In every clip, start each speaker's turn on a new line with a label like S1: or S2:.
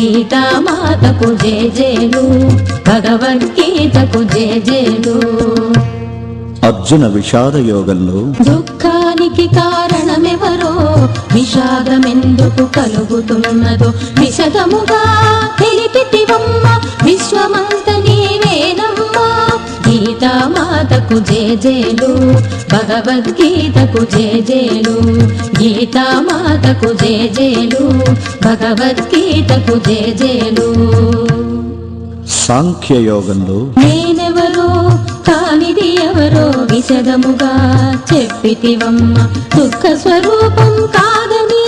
S1: గీతామాతకు జేజేలు భగవద్గీతకు జేజేలు
S2: అర్జున విషాద యోగంలో
S1: దుఃఖానికి కారణమెవరో విషాదమెందుకు కలుగుతున్నదో విశదముగా తెలిపితివమ్మ జేజేలు భగవద్గీతకు జేజేలు గీతామాతకు జేజేలు భగవద్గీతకు జేజేలు.
S2: సాంఖ్య యోగంలో
S1: నేనెవరో కానిది ఎవరో విశదముగా చెప్పితివమ్మ దుఃఖ స్వరూపం కాదని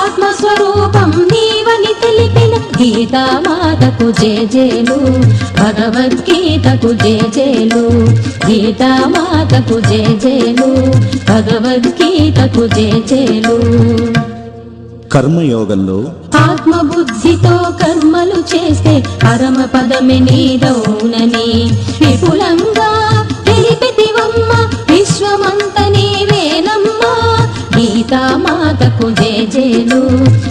S1: ఆత్మస్వరూపం నీవని తెలిపిన గీతామాతకు జేజేలు భగవద్గీతకు జేజేలు. గీతామాతకు జేజేలు భగవద్గీతకు జేజేలు.
S2: కర్మయోగంలో
S1: ఆత్మబుద్ధితో కర్మలు చేస్తే పరమ పదమే నీదౌనని గీతామాతకు జేజేలు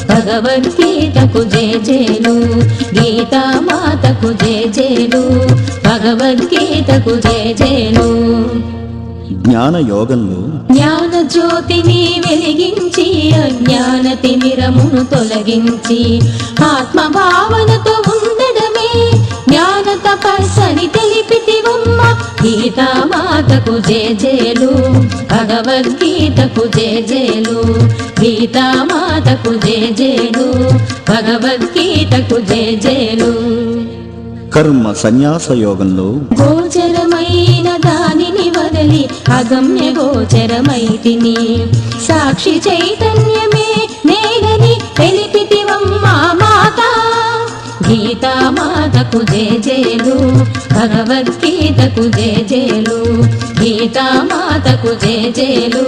S1: భగవద్గీతకు జేజేలు గీతామాతకు జేజేలు భగవద్గీతకు జేజేలు.
S2: జ్ఞాన యోగంలో
S1: జ్ఞాన జ్యోతిని వెలిగించి అజ్ఞాన తిమిరమును తొలగించి ఆత్మ భావనతో ఉండడమే గీతామాతకు జేజేలు భగవద్గీతకు జేజేలు గీతామాతకు జేజేలు భగవద్గీతకు జేజేలు
S2: కర్మ సన్యాస యోగంలో
S1: గోచరమైన దానిని వదలి అగమ్య గోచరమైతిని. సాక్షి చైతన్యమే గీతామాతకు జేజేలు భగవద్గీతకు జేజేలు గీతామాతకు జేజేలు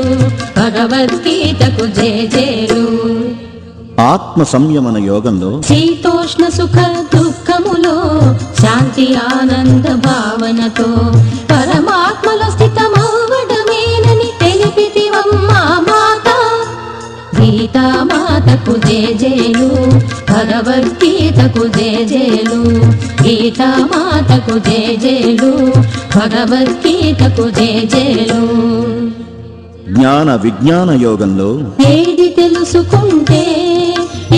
S1: భగవద్గీతకు జేజేలు
S2: ఆత్మ సంయమన యోగంలో
S1: శీతోష్ణ సుఖ దుఃఖములో శాంతి ఆనంద భావనతో పరమాత్మలో స్థితమవ్వడమేనని తెలిపితివమ్మా మాత. గీతామాతకు జేజేలు భగవద్గీతకు జేజేలు గీతామాతకు జేజేలు భగవద్గీతకు జేజేలు.
S2: జ్ఞాన విజ్ఞాన యోగంలో
S1: ఏది తెలుసుకుంటే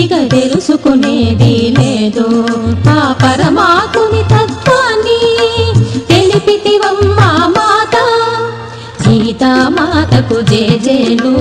S1: ఇక తెలుసుకునేది లేదు. ఆ పరమాత్ముని తత్వాన్ని తెలిపితివమ్మా మాత. సీతామాతకు జేజేలు